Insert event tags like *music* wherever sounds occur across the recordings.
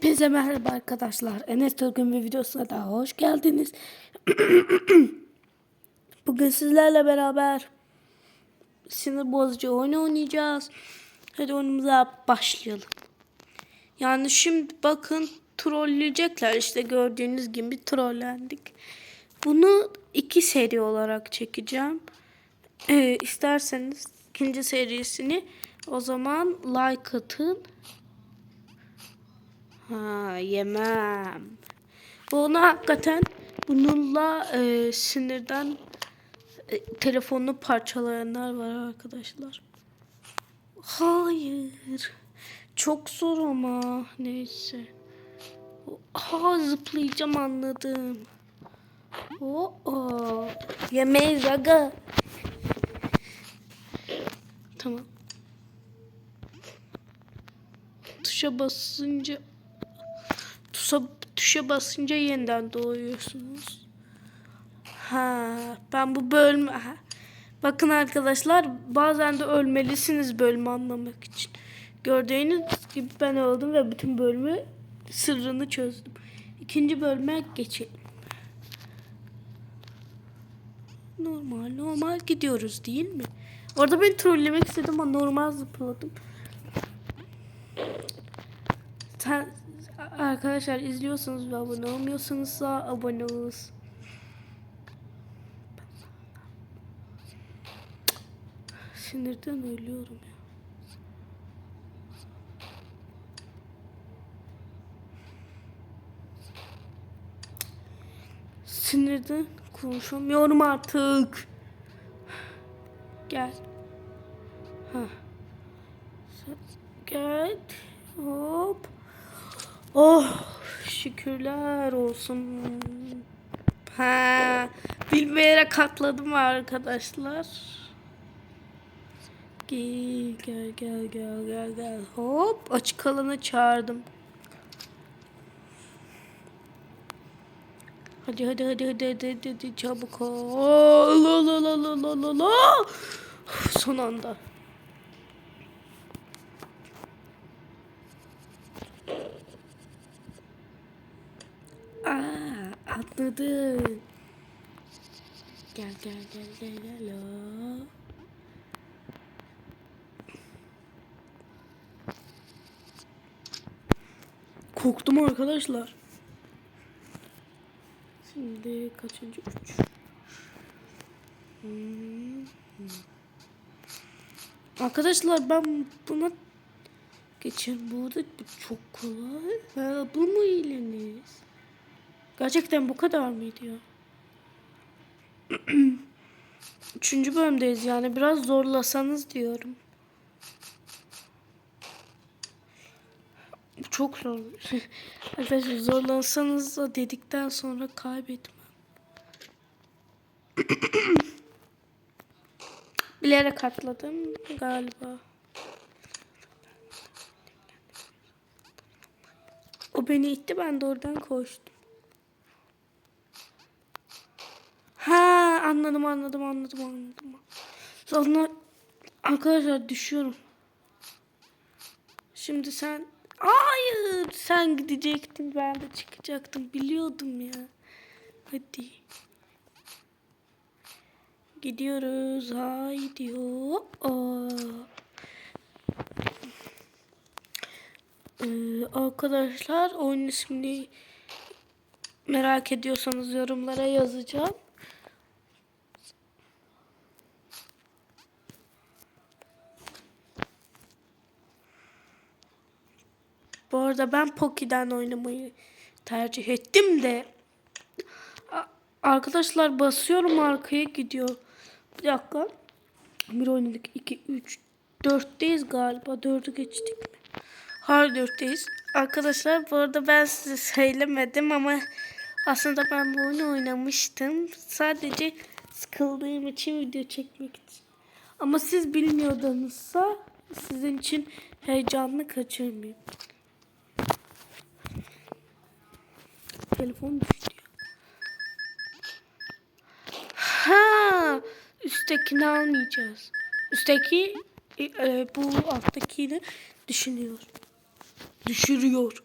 Hepinize merhaba arkadaşlar. Enes Türk'ün bir videosuna daha hoş geldiniz. *clears throat* Bugün sizlerle beraber sinir bozucu oyun oynayacağız. Hadi oyunumuza başlayalım. Yani şimdi bakın trolleyecekler. İşte gördüğünüz gibi trollendik. Bunu iki seri olarak çekeceğim. Ee, isterseniz ikinci serisini o zaman like atın. Ha yemem. Bunu hakikaten bununla e, sinirden e, telefonunu parçalayanlar var arkadaşlar. Hayır. Çok zor ama. Neyse. Ha zıplayacağım anladım. Oo, oo. Yemeyiz aga. Tamam. Tuşa basınca tuşa, tuşa basınca yeniden doğuyorsunuz. Ha, ben bu bölme ha. Bakın arkadaşlar bazen de ölmelisiniz bölümü anlamak için. Gördüğünüz gibi ben öldüm ve bütün bölümü sırrını çözdüm. İkinci bölüme geçelim. Normal normal gidiyoruz değil mi? Orada ben trollemek istedim ama normal zıpladım. Sen arkadaşlar izliyorsanız ve abone olmuyorsanız abone olunuz. Sinirden ölüyorum ya. Sinirden konuşamıyorum artık. Gel. Ha. Gel. Hop. Oh şükürler olsun. Ha, bilmeyerek atladım arkadaşlar. Gel gel gel gel gel. Hop açık alanı çağırdım. Hadi hadi hadi hadi hadi, hadi, hadi çabuk ol. La la la la la la la. Son anda. Aa, atladım. Gel gel gel gel gel. Korktum arkadaşlar. Şimdi kaçıncı üç? Hmm. Arkadaşlar ben buna geçen bu çok kolay. Ha, bu mu iyileniz? Gerçekten bu kadar mıydı ya? *clears throat* Üçüncü bölümdeyiz yani biraz zorlasanız diyorum. Çok zor. *laughs* Arkadaşlar zorlansanız da dedikten sonra kaybetmem. *clears throat* Bilerek atladım galiba. O beni itti ben de oradan koştum. Ha anladım anladım anladım anladım. Sonra arkadaşlar düşüyorum. Şimdi sen hayır sen gidecektin ben de çıkacaktım biliyordum ya. Hadi. Gidiyoruz haydi hop. Ee, arkadaşlar oyun ismini merak ediyorsanız yorumlara yazacağım. Arada ben Poki'den oynamayı tercih ettim de arkadaşlar basıyorum arkaya gidiyor. Bir dakika. Bir oynadık. 2, 3, 4'teyiz galiba. 4'ü geçtik mi? Hayır 4'teyiz. Arkadaşlar bu arada ben size söylemedim ama aslında ben bu oyunu oynamıştım. Sadece sıkıldığım için video çekmek için. Ama siz bilmiyordunuzsa sizin için heyecanlı kaçırmayayım. Telefon düştü. ya. Ha, üsttekini almayacağız. Üstteki e, e, bu alttakiyle düşünüyor. Düşürüyor.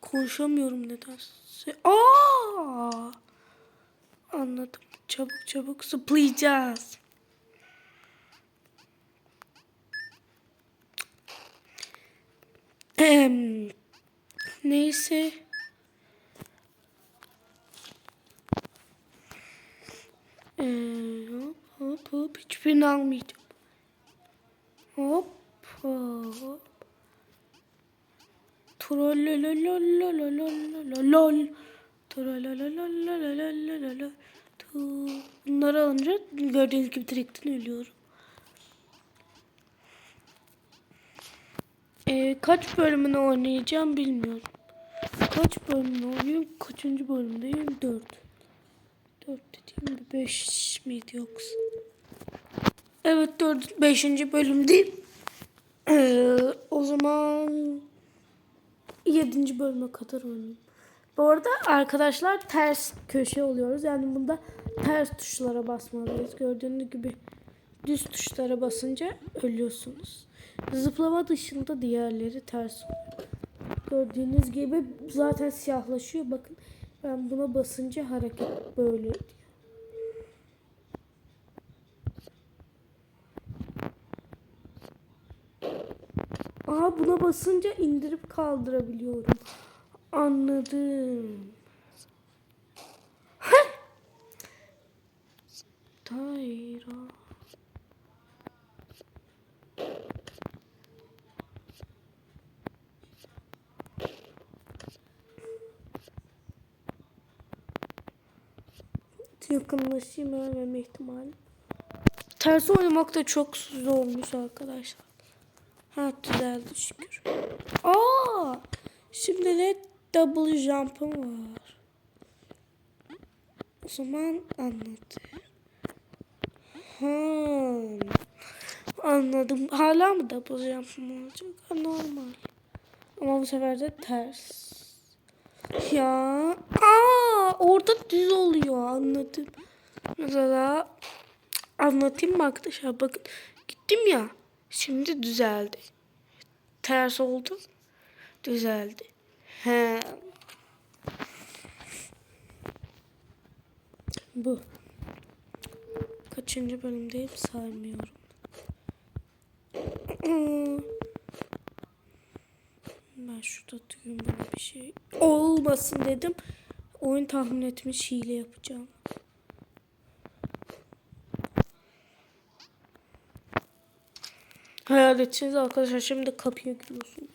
Konuşamıyorum nedense. Aa! Anladım. Çabuk çabuk zıplayacağız. Em, neyse. Hiçbirini almayacağım. Hop. Hop. Trollololololololol. Trollololololololol. Bunları alınca gördüğünüz gibi direkten ölüyorum. Ee, kaç bölümünü oynayacağım bilmiyorum. Kaç bölümünü oynuyorum? Kaçıncı bölümdeyim? Dört. Dört dediğim beş miydi yoksa? Evet dört, beşinci bölümdeyim. Ee, o zaman yedinci bölüme kadar oynayayım. Bu arada arkadaşlar ters köşe oluyoruz. Yani bunda ters tuşlara basmalıyız. Gördüğünüz gibi düz tuşlara basınca ölüyorsunuz. Zıplama dışında diğerleri ters. Gördüğünüz gibi zaten siyahlaşıyor. Bakın ben buna basınca hareket böyle Buna basınca indirip kaldırabiliyorum. Anladım. Heh. Tayra. Yakınlaşayım ölmeme ihtimali. Ters oynamak da çok zormuş arkadaşlar. Ha düzeldi şükür. Aa! Şimdi de double jump'ım var. O zaman anladı. Ha. Anladım. Hala mı double jump'ım olacak? Ha, normal. Ama bu sefer de ters. Ya. Aa, orada düz oluyor. Anladım. Mesela anlatayım mı arkadaşlar? Bakın gittim ya. Şimdi düzeldi. Ters oldu. Düzeldi. He. Bu. Kaçıncı bölümdeyim saymıyorum. Ben şurada düğümlü bir şey olmasın dedim. Oyun tahmin etmiş hile yapacağım. Hayal etseniz arkadaşlar şimdi kapıya giriyorsunuz.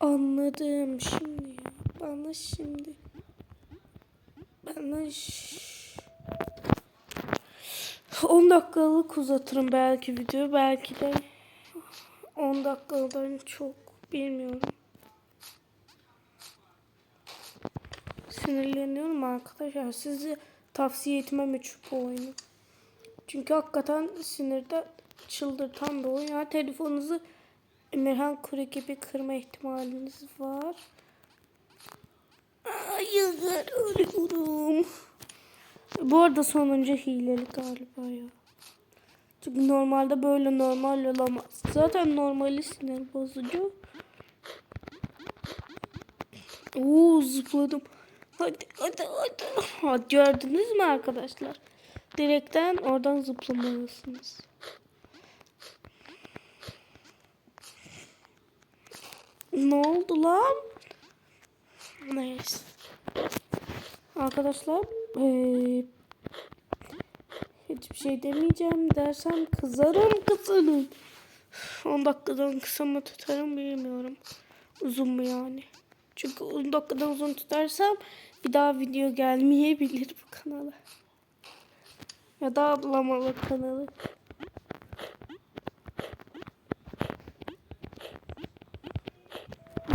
Anladım şimdi. Bana şimdi. Bana ş- 10 dakikalık uzatırım belki video. Belki de 10 dakikadan çok bilmiyorum. Sinirleniyorum arkadaşlar. Sizi tavsiye etmem hiç bu oyunu. Çünkü hakikaten sinirde çıldırtan bir oyun. Ya telefonunuzu Emirhan Kure gibi kırma ihtimaliniz var. Hayır ölüyorum. Bu arada sonuncu hileli galiba ya. Çünkü normalde böyle normal olamaz. Zaten normali sinir bozucu. Oo zıpladım. Hadi hadi hadi. Ha, gördünüz mü arkadaşlar? Direkten oradan zıplamalısınız. Ne oldu lan? Neyse. Arkadaşlar eee, hiçbir şey demeyeceğim dersem kızarım kızarım. 10 dakikadan kısa mı tutarım bilmiyorum. Uzun mu yani? Çünkü 10 dakikadan uzun tutarsam bir daha video gelmeyebilir bu kanala. Ya da ablamalı kanalı.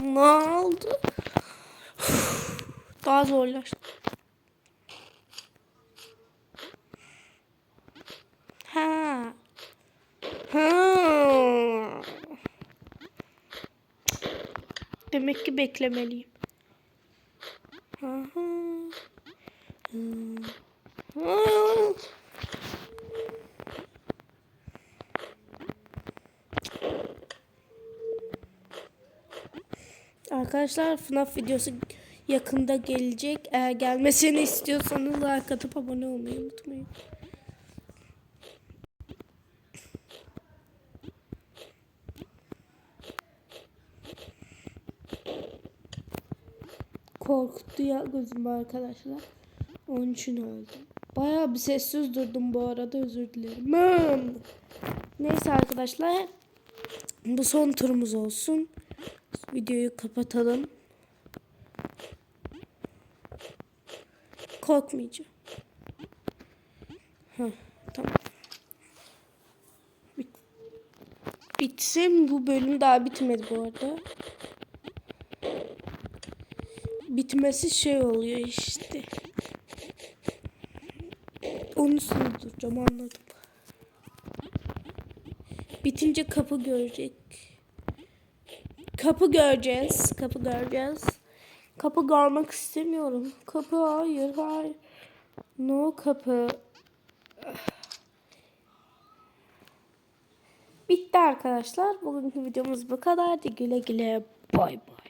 Ne oldu? Daha zorlaştı. Ha. Ha. Demek ki beklemeliyim. Arkadaşlar FNAF videosu yakında gelecek. Eğer gelmesini istiyorsanız like atıp abone olmayı unutmayın. Korktu ya gözüm arkadaşlar. Onun için öldüm. Bayağı bir sessiz durdum bu arada özür dilerim. Hmm. Neyse arkadaşlar. Bu son turumuz olsun. Videoyu kapatalım. Korkmayacağım. Heh, tamam. Bit- Bitsin. Bu bölüm daha bitmedi bu arada. Bitmesi şey oluyor işte. Onu sürdüreceğim anladım. Bitince kapı görecek. Kapı göreceğiz. Kapı göreceğiz. Kapı görmek istemiyorum. Kapı hayır hayır. No kapı. Bitti arkadaşlar. Bugünkü videomuz bu kadardı. Güle güle. Bay bay.